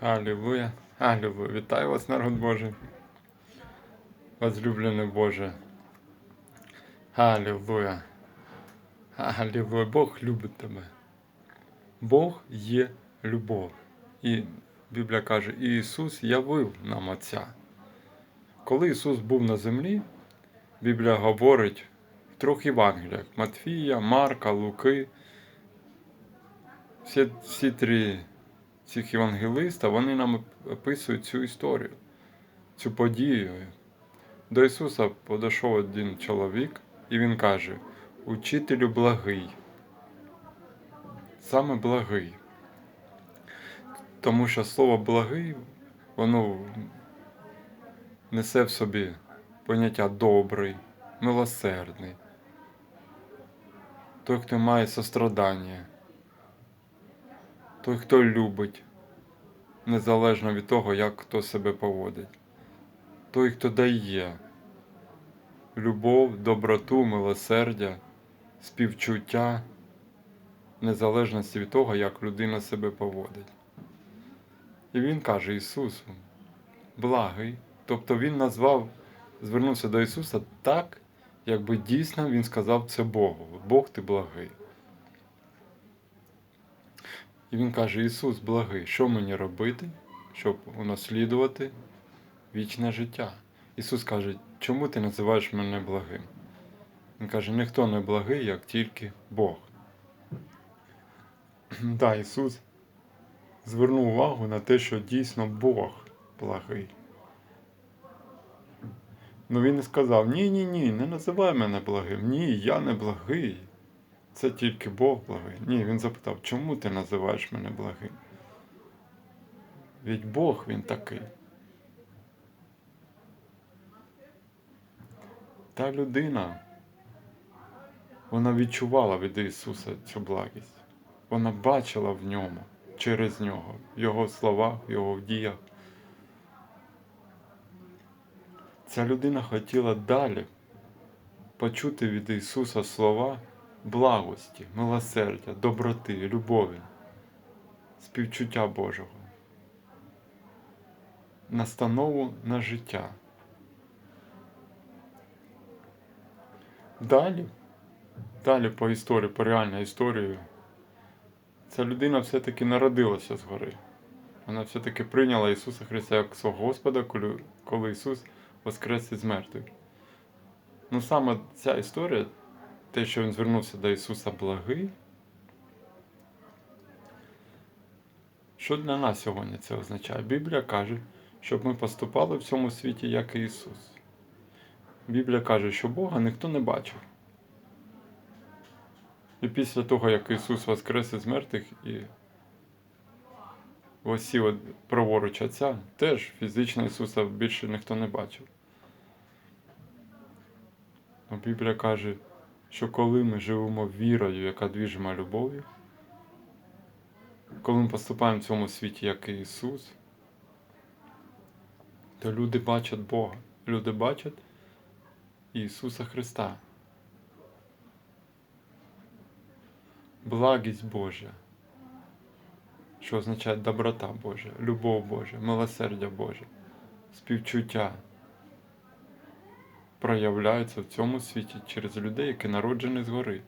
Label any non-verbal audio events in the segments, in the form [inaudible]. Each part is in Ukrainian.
Алілуя, алілуя. Вітаю вас, народ Божий. Возлюблений Боже. Алілуя. Алілуя. Бог любить тебе. Бог є любов. І Біблія каже, і Ісус явив нам Отця. Коли Ісус був на землі, Біблія говорить в трьох Євангеліях Матфія, Марка, Луки. Всі, всі три цих євангелиста, вони нам описують цю історію, цю подію. До Ісуса подійшов один чоловік, і Він каже: Учителю благий. Саме благий. Тому що слово благий, воно несе в собі поняття добрий, милосердний. Той, хто має сострадання той, хто любить, незалежно від того, як хто себе поводить. Той, хто дає любов, доброту, милосердя, співчуття, незалежності від того, як людина себе поводить. І він каже Ісусу, благий. Тобто Він назвав, звернувся до Ісуса так, якби дійсно Він сказав це Богу. Бог ти благий. І він каже: Ісус, благий, що мені робити, щоб унаслідувати вічне життя? Ісус каже, чому ти називаєш мене благим? Він каже, ніхто не благий, як тільки Бог. [clears throat] Да, Ісус звернув увагу на те, що дійсно Бог благий. Ну він сказав: ні, ні, ні, не називай мене благим. Ні, я не благий. Це тільки Бог благий. Ні, він запитав, чому ти називаєш мене благим? Ведь Бог він такий. Та людина, вона відчувала від Ісуса цю благість. Вона бачила в ньому, через нього, в Його словах, в Його діях. Ця людина хотіла далі почути від Ісуса слова благості, милосердя, доброти, любові, співчуття Божого, настанову на життя. Далі, далі по історії, по реальній історії, ця людина все-таки народилася згори. Вона все-таки прийняла Ісуса Христа як свого Господа, коли, Ісус воскрес із мертвих. Ну саме ця історія те, що він звернувся до Ісуса благий. Що для нас сьогодні це означає? Біблія каже, щоб ми поступали в цьому світі, як і Ісус. Біблія каже, що Бога ніхто не бачив. І після того, як Ісус воскрес із мертвих і осів праворуч Отця, теж фізично Ісуса більше ніхто не бачив. Біблія каже, що коли ми живемо вірою, яка двіжима любов'ю, коли ми поступаємо в цьому світі, як і Ісус, то люди бачать Бога, люди бачать Ісуса Христа. Благість Божа, що означає доброта Божа, любов Божа, милосердя Боже, співчуття проявляються в цьому світі через людей, які народжені згори,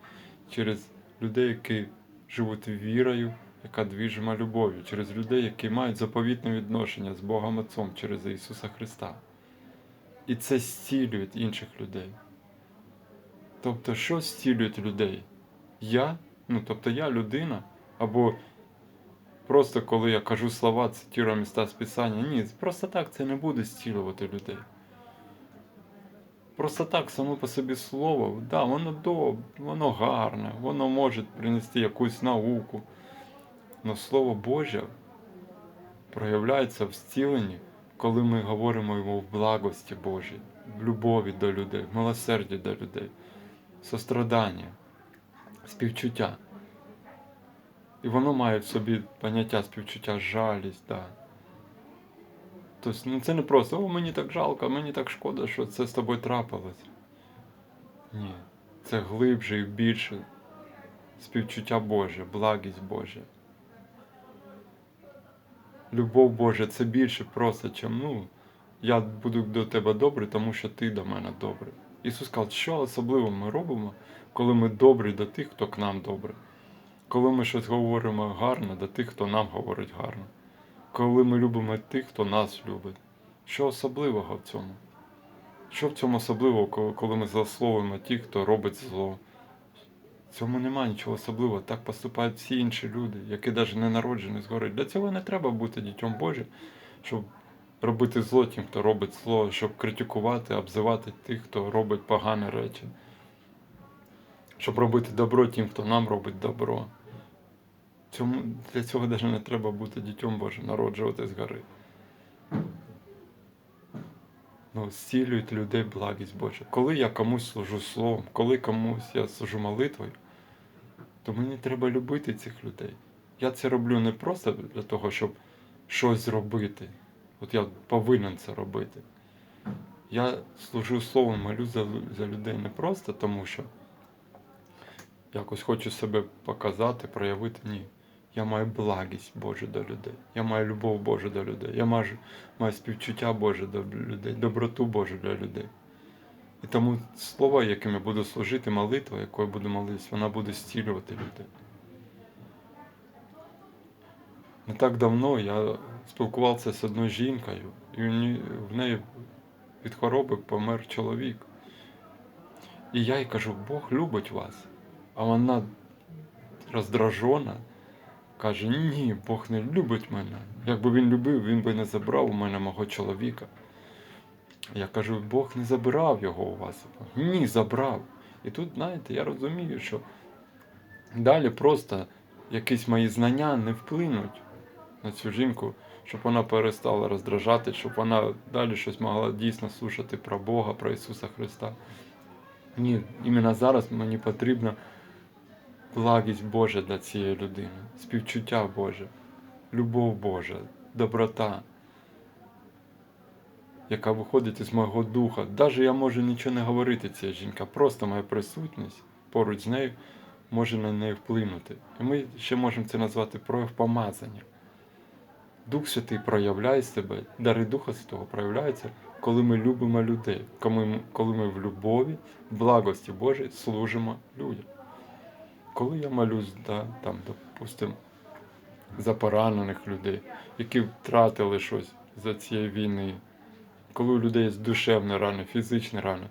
через людей, які живуть вірою, яка двіжима любов'ю, через людей, які мають заповітне відношення з Богом Отцом через Ісуса Христа. І це зцілює інших людей. Тобто, що зцілює людей? Я, ну тобто я людина, або просто коли я кажу слова, цитую міста з Писання, ні, просто так це не буде зцілювати людей. Просто так само по собі слово, да, воно добре, воно гарне, воно може принести якусь науку. Но Слово Боже проявляється в зціленні, коли ми говоримо йому в благості Божій, в любові до людей, в милосерді до людей, сострадання, співчуття. І воно має в собі поняття співчуття, жалість. Да. Тобто ну це не просто, о, мені так жалко, мені так шкода, що це з тобою трапилось. Ні, це глибше і більше співчуття Боже, благість Божа. Любов Божа це більше просто, чим ну, я буду до тебе добрий, тому що ти до мене добрий. Ісус сказав, що особливо ми робимо, коли ми добрі до тих, хто к нам добрий. Коли ми щось говоримо гарно до тих, хто нам говорить гарно. Коли ми любимо тих, хто нас любить. Що особливого в цьому? Що в цьому особливого, коли- ми злословимо тих, хто робить зло? В цьому немає нічого особливого. Так поступають всі інші люди, які навіть не народжені згори. Для цього не треба бути дітьом Божим, щоб робити зло тим, хто робить зло, щоб критикувати, обзивати тих, хто робить погані речі. Щоб робити добро тим, хто нам робить добро. Цьому, для цього навіть не треба бути дітьом Божим, народжувати згори. Ну, зцілюють людей благість Божа. Коли я комусь служу словом, коли комусь я служу молитвою, то мені треба любити цих людей. Я це роблю не просто для того, щоб щось зробити. От я повинен це робити. Я служу словом, молю за, за людей не просто тому, що якось хочу себе показати, проявити. Ні. Я маю благість Божу до людей. Я маю любов Божу до людей. Я маю, маю співчуття Боже до людей, доброту Божу для людей. І тому слово, яким я буду служити, молитва, якою буду молитися, вона буде зцілювати людей. Не так давно я спілкувався з одною жінкою, і в неї від хвороби помер чоловік. І я їй кажу, Бог любить вас. А вона роздражена, каже, ні, Бог не любить мене. Якби він любив, він би не забрав у мене мого чоловіка. Я кажу, Бог не забирав його у вас. Ні, забрав. І тут, знаєте, я розумію, що далі просто якісь мої знання не вплинуть на цю жінку, щоб вона перестала роздражати, щоб вона далі щось могла дійсно слушати про Бога, про Ісуса Христа. Ні, іменно зараз мені потрібна благість Божа для цієї людини, співчуття Боже, любов Божа, доброта, яка виходить із мого духа. Навіть я можу нічого не говорити цій жінка, просто моя присутність поруч з нею може на неї вплинути. І ми ще можемо це назвати прояв помазання. Дух Святий проявляє себе, дари Духа Святого проявляються, коли ми любимо людей, коли ми, коли ми в любові, в благості Божій служимо людям. Коли я молюсь, да, там, допустим, за поранених людей, які втратили щось за цієї війни, коли у людей є душевні рани, фізичні рани,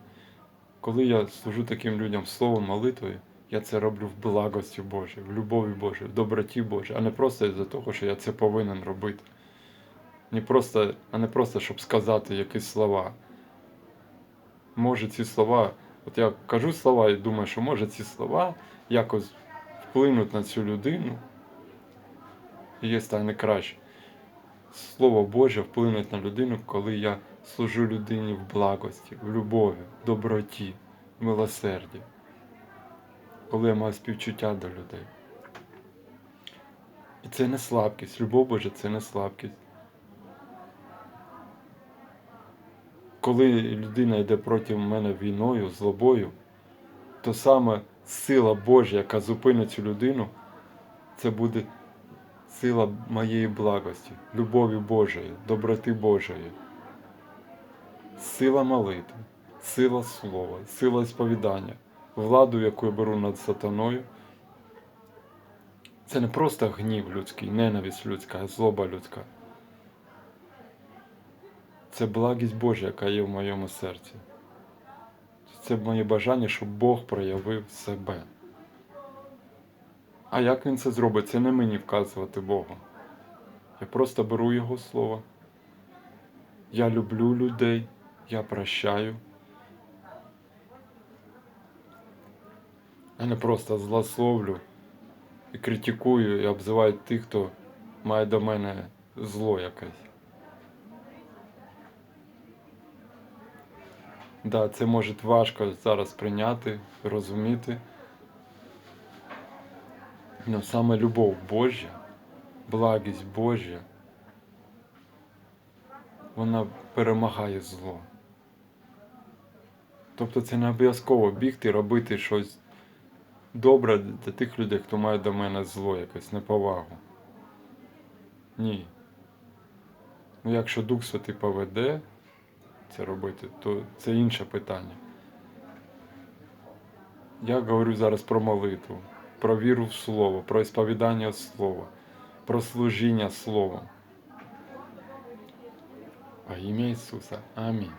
коли я служу таким людям словом, молитвою, я це роблю в благості Божій, в любові Божій, в доброті Божій, а не просто із-за того, що я це повинен робити. Не просто, а не просто, щоб сказати якісь слова. Може ці слова, от я кажу слова і думаю, що може ці слова якось вплинуть на цю людину, і їй стане краще. Слово Боже вплинуть на людину, коли я служу людині в благості, в любові, доброті, милосерді, коли я маю співчуття до людей. І це не слабкість. Любов Божа це не слабкість. Коли людина йде проти мене війною, злобою, то саме сила Божа, яка зупинить цю людину, це буде сила моєї благості, любові Божої, доброти Божої, сила молитви, сила слова, сила сповідання, владу, яку я беру над сатаною. Це не просто гнів людський, ненависть людська, злоба людська. Це благість Божа, яка є в моєму серці. Це моє бажання, щоб Бог проявив себе. А як він це зробить, це не мені вказувати Богу. Я просто беру Його слово. Я люблю людей, я прощаю. Я не просто злословлю і критикую і обзиваю тих, хто має до мене зло якесь. Да, це може важко зараз прийняти, розуміти. Но саме любов Божа, благість Божа, вона перемагає зло. Тобто це не обов'язково бігти, робити щось добре для тих людей, хто має до мене зло, якесь неповагу. Ні. Ну, якщо Дух Святий поведе це робити, то це інше питання. Я говорю зараз про молитву, про віру в Слово, про сповідання Слова, про служіння Словом. Во ім'я Ісуса. Амінь.